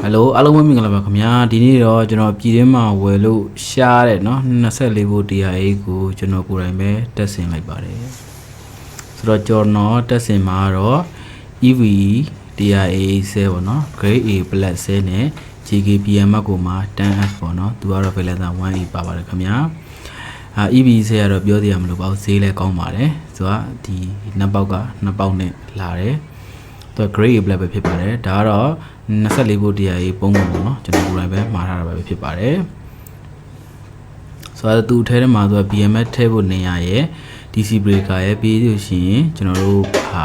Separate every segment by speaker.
Speaker 1: ဟယ်လိုအားလုံးပဲမင်္ဂလာပါခင်ဗျာဒီနေ့တော့ကျွန်တော်ပြည်တွင်းမှာဝယ်လို့ရှားတဲ့เนาะ24ဘို့ TRA ကိုကျွန်တော်ကိုယ်တိုင်ပဲတက်ဆင်လိုက်ပါတယ်ဆိုတော့ကျွန်တော်တက်ဆင်မှာတော့ EV TRA ဆဲပေါ့เนาะ Grade A Plus ဆဲနဲ့ GKPM ကိုမှာ 10S ပေါ့เนาะသူကတော့ Balancer 1A ပါပါတယ်ခင်ဗျာအာ EV ဆဲကတော့ပြောသေးရမလို့ပါဘူးဈေးလည်းကောင်းပါတယ်ဆိုတော့ဒီနှစ်ပေါက်ကနှစ်ပေါက်နဲ့လာတယ် သူက grade A black ပဲဖြစ်ပါတယ်ဒါကတော့ 24ဘို့တရားရေးပုံပုံပေါ့နော်ကျွန်တော်ကိုယ်တိုင်ပဲမှားထားတာပဲဖြစ်ပါတယ်ဆိုတော့သူ့ထဲထဲမှာသူက BMS ထဲဖို့နေရရဲ့ DC breaker ရဲ့ပြီးလို့ရှိရင်ကျွန်တော်တို့ဟာ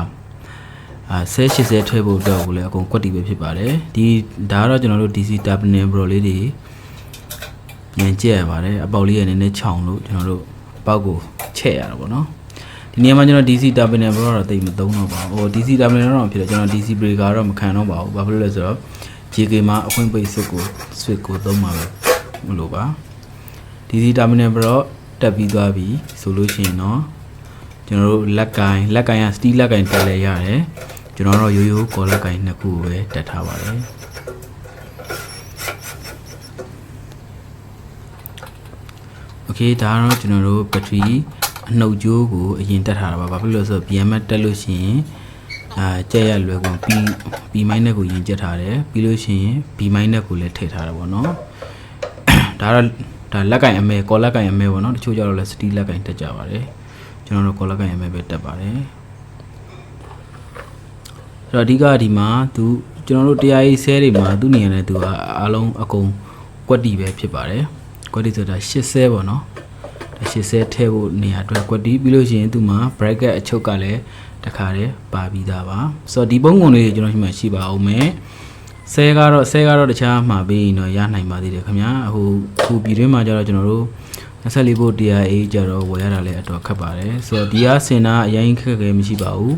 Speaker 1: အာဆဲ80ထဲဖို့တော့ကိုလည်းအကုန်ကွက်တီပဲဖြစ်ပါတယ်ဒီဒါကတော့ကျွန်တော်တို့ DC terminal bro လေးတွေညင်ကျက်ရပါတယ်အပေါက်လေးရနည်းနည်းခြောင်လို့ကျွန်တော်တို့အပေါက်ကိုချက်ရတာပေါ့နော် ဒီနေရာမှာကျွန်တော် DC terminal ဘတော့တိတ်မသုံးတော့ပါဘူးဟို DC terminal တော့ဖြစ်တယ်ကျွန်တော် DC breaker တော့မခံတော့ပါဘူးဘာဖြစ်လို့လဲဆိုတော့ JK မှာအခွင့်ပိတ်စစ်ကို switch ကိုသုံးမှာပဲမလို့ပါ DC terminal ဘတော့တက်ပြီးသွားပြီဆိုလို့ရှိရင်တော့ကျွန်တော်တို့လက်ကင်လက်ကင်က steel လက်ကင်တက်လဲရတယ်ကျွန်တော်တော့ရိုးရိုးကော်လက်ကင်နှစ်ခုကိုပဲတက်ထားပါတယ် โอเคဒါကတော့ကျွန်တော်တို့ဘက်ထရီ အနှုတ်ကြိုးကိုအရင်တက်ထားတာပါဘာဖြစ်လို့လဲဆိုတော့ BMS တက်လို့ရှိရင်အာကြက်ရလွယ်ကုန် P P မိုင်းနဲ့ကိုရင်ကျက်ထားတယ်ပြီးလို့ရှိရင် B မိုင်းနဲ့ကိုလည်းထည့်ထားတာပေါ့နော်ဒါတော့ဒါလက်ကင်အမဲကော်လက်ကင်အမဲပေါ့နော်တချို့ကျတော့လည်းစတီးလက်ကင်တက်ကြပါတယ်ကျွန်တော်တို့ကော်လက်ကင်အမဲပဲတက်ပါတယ်အဲ့တော့အဓိကဒီမှာသူကျွန်တော်တို့တရားရေးဆဲတွေမှာသူ့နေရာနဲ့သူကအားလုံးအကုန်ကွက်တီပဲဖြစ်ပါတယ်ကွက်တီဆိုတာ80ပေါ့နော် ဒါ80ထဲဖို့နေရာအတွက်ကွက်တီးပြီးလို့ရှိရင်သူမှာ bracket အချုပ်ကလည်းတခါတည်းပါပြီးသားပါဆိုတော့ဒီပုံကုန်လေးကျွန်တော်ရှိမှရှိပါအောင်မယ်ဆဲကတော့ဆဲကတော့တခြားမှာပြီးရင်တော့ရနိုင်ပါသေးတယ်ခင်ဗျာဟိုခုပြည်တွင်းမှာကျတော့ကျွန်တော်တို့24ဘို့ TRA ကျတော့ဝယ်ရတာလည်းအတော်ခက်ပါတယ်ဆိုတော့ဒီကစင်တာအရင်ခက်ခဲမရှိပါဘူး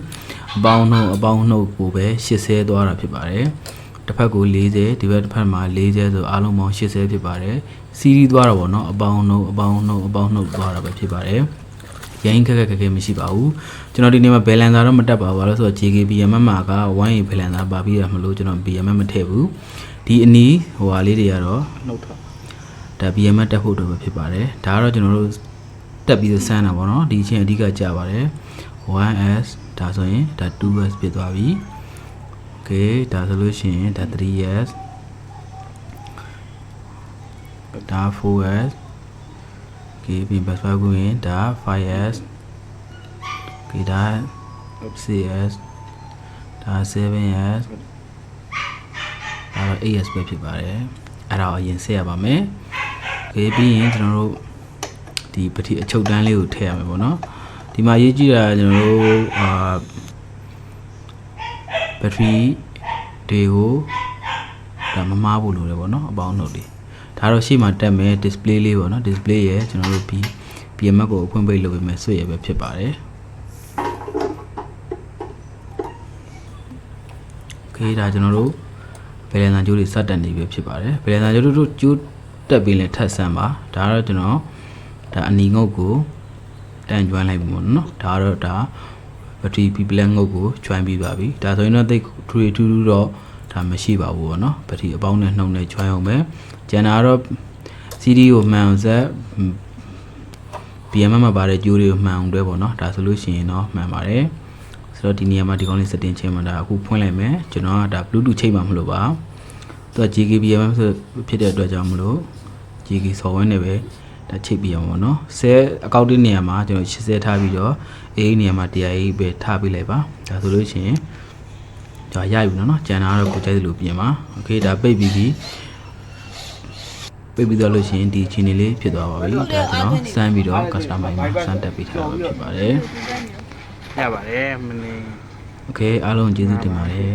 Speaker 1: အပေါင်းနှုတ်အပေါင်းနှုတ်ကိုပဲ80သွားတာဖြစ်ပါတယ် တစ်ဖက်ကို40ဒီဘက်တစ်ဖက်မှာ40ဆိုအားလုံးပေါင်း80ဖြစ်ပါတယ်စီးရီးသွားတာပေါ့နော်အပေါင်းနှုတ်အပေါင်းနှုတ်အပေါင်းနှုတ်သွားတာပဲဖြစ်ပါတယ်ရိုင်းခက်ခက်ခက်ခဲမရှိပါဘူးကျွန်တော်ဒီနေ့မှာဘယ်လန်စာတော့မတက်ပါဘူးဘာလို့ဆိုတော့ JKBM မှာက 1A ဘယ်လန်စာပါပြီးရမလို့ကျွန်တော် BM မထည့်ဘူးဒီအနီးဟိုဟာလေးတွေကတော့နှုတ်ထားဒါ BM တက်ဖို့တော့ပဲဖြစ်ပါတယ်ဒါကတော့ကျွန်တော်တို့တက်ပြီးစမ်းတာပေါ့နော်ဒီအချင်းအဓိကကြပါတယ် 1S ဒါဆိုရင်ဒါ 2S ဖြစ်သွားပြီ Okay ဒါဆိုလို့ရှိရင်ဒါ 3S ဒါ 4S okay ပြီးဘတ်ဖာကိုရင်ဒါ 5S okay ဒါ 6S ဒါ 7S ဒါတော့ 8S ပဲဖြစ်ပါတယ်အဲ့ဒါကိုအရင်ဆက်ရပါမယ် okay ပြီးရင်ကျွန်တော်တို့ဒီပတိအချုပ်တန်းလေးကိုထည့်ရမယ်ပေါ့နော်ဒီမှာရေးကြည့်တာကျွန်တော်တို့အာ ဘက်ထရီတွေကိုဒါမမားဖို့လိုတယ်ပေါ့နော်အပေါင်းနှုတ်တွေဒါတော့ရှေ့မှာတက်မယ် display လေးပေါ့နော် display ရဲ့ကျွန်တော်တို့ B BMS ကိုအဖွင့်ပိတ်လုပ်ပေးမယ်ဆွေရပဲဖြစ်ပါတယ် okay ဒါကျွန်တော်တို့ဘယ်လန်ဆန်ကျိုးတွေစတက်နေပြီဖြစ်ပါတယ်ဘယ်လန်ဆန်ကျိုးတို့ကျိုးတက်ပြီးလဲထပ်ဆန်းပါဒါကတော့ကျွန်တော်ဒါအနီငုတ်ကိုတန်ကျွမ်းလိုက်ပြီပေါ့နော်ဒါကတော့ဒါ ဘက်ထရီ P plan ငုတ်ကိုကျွမ်းပြီးပါပြီဒါဆိုရင်တော့သိထူထူထူတော့ဒါမရှိပါဘူးပေါ့နော်ဘက်ထရီအပေါင်းနဲ့နှုံနဲ့ကျွမ်းအောင်ပဲကျန်တာကတော့ CD ကိုမှန်အောင်ဆက် BMM မှာပါတဲ့ကြိုးတွေကိုမှန်အောင်တွဲပေါ့နော်ဒါဆိုလို့ရှိရင်တော့မှန်ပါတယ်ဆိုတော့ဒီနေရာမှာဒီကောင်းလေး setting ချိန်မှာဒါအခုဖွင့်လိုက်မယ်ကျွန်တော်ကဒါ Bluetooth ချိန်မှာမလို့ပါသူက GKBM ဆိုဖြစ်တဲ့အတွက်ကြောင့်မလို့ GK software နဲ့ပဲ ဒါချိန်ပြရမှာပေါ့နော်ဆဲအကောင့်တင်းနေရာမှာကျွန်တော်80ထားပြီးတော့ A နေရာမှာ TI ပဲထားပြီးလိုက်ပါဒါဆိုလို့ရှိရင်ကျွန်တော်ရပြီနော်နော်ကျန်တာကတော့ကိုကြိုက်သလိုပြင်ပါโอเคဒါပိတ်ပြီးပြီပိတ်ပြီးတော့လို့ရှိရင်ဒီချီနေလေးဖြစ်သွားပါပြီဒါကျွန်တော်စမ်းပြီးတော့ customer မှာစမ်းတက်ပေးထားတာပဲဖြစ်ပါတယ်
Speaker 2: ရပါတယ်မနေ
Speaker 1: โอเคအားလုံးကျေးဇူးတင်ပါတယ်